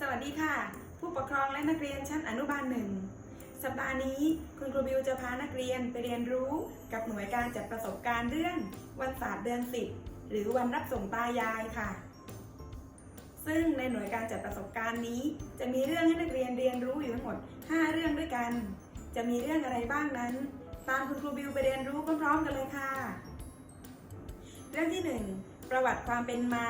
สวัสดีค่ะ ผู้ปกครองและนักเรียนชั้นอนุบาลหนึ่งสัปดาห์นี้คุณครูบิวจะพานักเรียนไปเรียนรู้กับหน่วยการจัดประสบการณ์เรื่องวันศาสตร์เดือนสิบหรือวันรับส่งตายายค่ะ ซึ่งในหน่วยการจัดประสบการณ์นี้ จะมีเรื่องให้นักเรียนเรียนรู้อยู่ทั้งหมด 5 เรื่องด้วยกัน จะมีเรื่องอะไรบ้างนั้น ตามคุณครูบิวไปเรียนรู้พร้อมๆกันเลยค่ะ เรื่องที่ 1 ประวัติความเป็นมา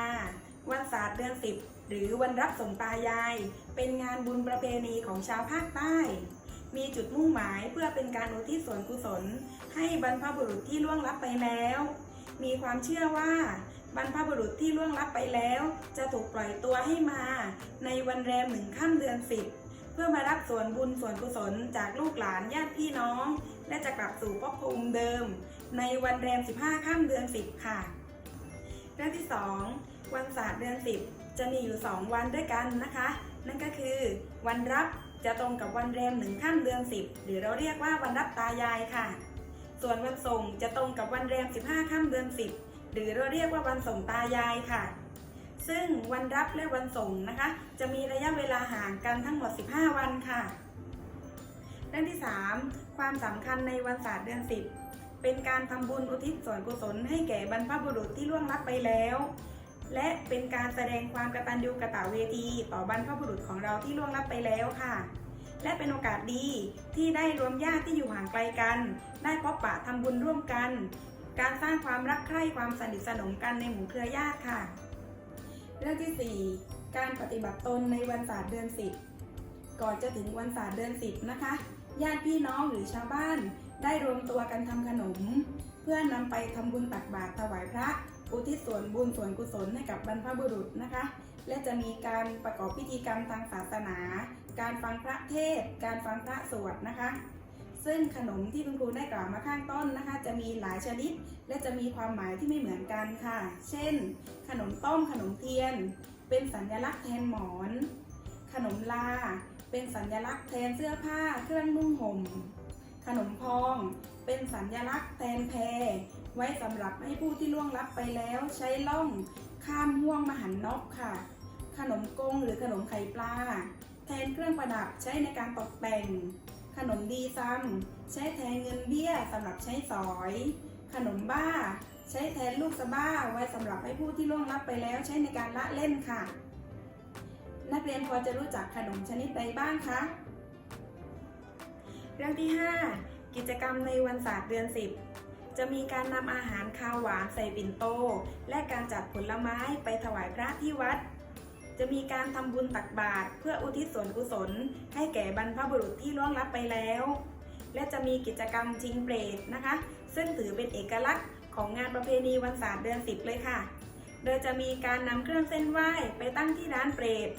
วันศาสตร์เดือนสิบหรือวันรับส่งตายาย เป็นงานบุญประเพณีของชาวภาคใต้ มีจุดมุ่งหมายเพื่อเป็นการอุทิศส่วนกุศล ให้บรรพบุรุษที่ล่วงลับไปแล้ว มีความเชื่อว่าบรรพบุรุษที่ล่วงลับไปแล้ว จะถูกปล่อยตัวให้มา ในวันแรมหนึ่งค่ำเดือนสิบเพื่อมารับส่วนบุญส่วนกุศลจากลูกหลานญาติพี่น้อง และจะกลับสู่ภพภูมิเดิม ในวันแรม 15 ค่ำเดือนสิบค่ะเรื่องที่ 2 วันส เดือน 10 จะมีอยู่ 2 วันด้วยกันนะคะ นั่นก็คือวันรับจะตรงกับวันแรมหนึ่งค่ำเดือน 10 หรือเราเรียกว่าวันรับตายายค่ะ ส่วนวันส่งจะตรงกับวันแรม 15ค่ำเดือน 10 หรือเราเรียกว่าวันส่งตายายค่ะ ซึ่งวันรับและวันส่งนะคะ จะมีระยะเวลาห่างกันทั้งหมด 15 วันค่ะเรื่องที่ 3 ความสำคัญในวันศาสตร์เดือน 10 เป็นการทำบุญอุทิศส่วนกุศลให้แก่บรรพบุรุษที่ล่วงลับไปแล้ว และเป็นการแสดงความกตัญญูกะตเวที ต่อบรรพบุรุษของเราที่ล่วงลับไปแล้วค่ะ และเป็นโอกาสดีที่ได้รวมญาติที่อยู่ห่างไกลกัน ได้พบปะทำบุญร่วมกัน การสร้างความรักใคร่ความสนิทสนมกันในหมู่เครือญาติค่ะ เรื่องที่ 4 การปฏิบัติตนในวันศาสตร์เดือนสิบก่อนจะถึงวันศาสตร์เดือนสิบนะคะญาติพี่น้องหรือชาวบ้าน ได้รวมตัวกันทำขนม เพื่อนำไปทำบุญตักบาตรถวายพระ อุทิศส่วนบุญส่วนกุศลให้กับบรรพบุรุษนะคะ และจะมีการประกอบพิธีกรรมทางศาสนา การฟังพระเทศ การฟังพระสวดนะคะ ซึ่งขนมที่คุณครูได้กล่าวมาข้างต้นนะคะ จะมีหลายชนิด และจะมีความหมายที่ไม่เหมือนกันค่ะ เช่น ขนมต้มขนมเทียน เป็นสัญลักษณ์แทนหมอน ขนมลา เป็นสัญลักษณ์แทนเสื้อผ้าเครื่องนุ่งห่ม ขนมพอง เป็นสัญลักษณ์แทนแพไว้สำหรับให้ผู้ที่ล่วงลับไปแล้วใช้ล่องข้ามห่วงมหันนกค่ะ ขนมกงหรือขนมไข่ปลา แทนเครื่องประดับใช้ในการตกแต่ง ขนมดีซัมใช้แทนเงินเบี้ยสำหรับใช้สอย ขนมบ้า ใช้แทนลูกสะบ้าไว้สำหรับให้ผู้ที่ล่วงลับไปแล้วใช้ในการละเล่นค่ะ นักเรียนพอจะรู้จักขนมชนิดใดบ้างคะ เรื่องที่ 5 กิจกรรมในวันศาสตร์เดือน 10 จะมีการนำอาหารคาวหวานใส่ปิ่นโต และการจัดผลไม้ไปถวายพระที่วัด จะมีการทำบุญตักบาตรเพื่ออุทิศส่วนกุศล ให้แก่บรรพบุรุษที่ล่วงลับไปแล้ว และจะมีกิจกรรมชิงเปรตนะคะ ซึ่งถือเป็นเอกลักษณ์ของงานประเพณีวันศาสตร์เดือน 10 เลยค่ะ โดยจะมีการนำเครื่องเส้นไหว้ไปตั้งที่ร้านเปรต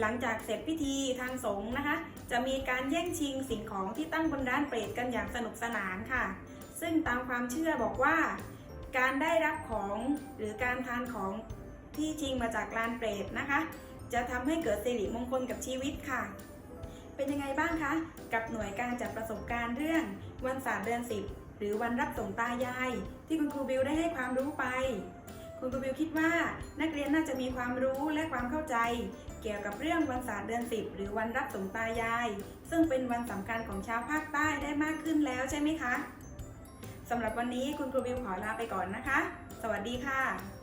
หลังจากเสร็จพิธีทางสงฆ์นะคะ จะมีการแย่งชิงสิ่งของที่ตั้งบนร้านเปรตกันอย่างสนุกสนานค่ะ ซึ่งตามความเชื่อบอกว่า การได้รับของหรือการทานของที่ชิงมาจากร้านเปรตนะคะ จะทำให้เกิดสิริมงคลกับชีวิตค่ะ เป็นยังไงบ้างคะ กับหน่วยการจัดประสบการณ์เรื่องวันศาสตร์เดือนสิบหรือวันรับส่งตายาย ที่คุณครูบิวได้ให้ความรู้ไป คุณครูบิวคิดว่านักเรียนน่าจะมีความรู้และความเข้าใจ เกี่ยวกับเรื่องวันศาสตร์เดือนสิบหรือวันรับส่งตายาย ซึ่งเป็นวันสำคัญของชาวภาคใต้ได้มากขึ้นแล้วใช่ไหมคะสำหรับวันนี้คุณครูบิวขอลาไปก่อนนะคะ สวัสดีค่ะ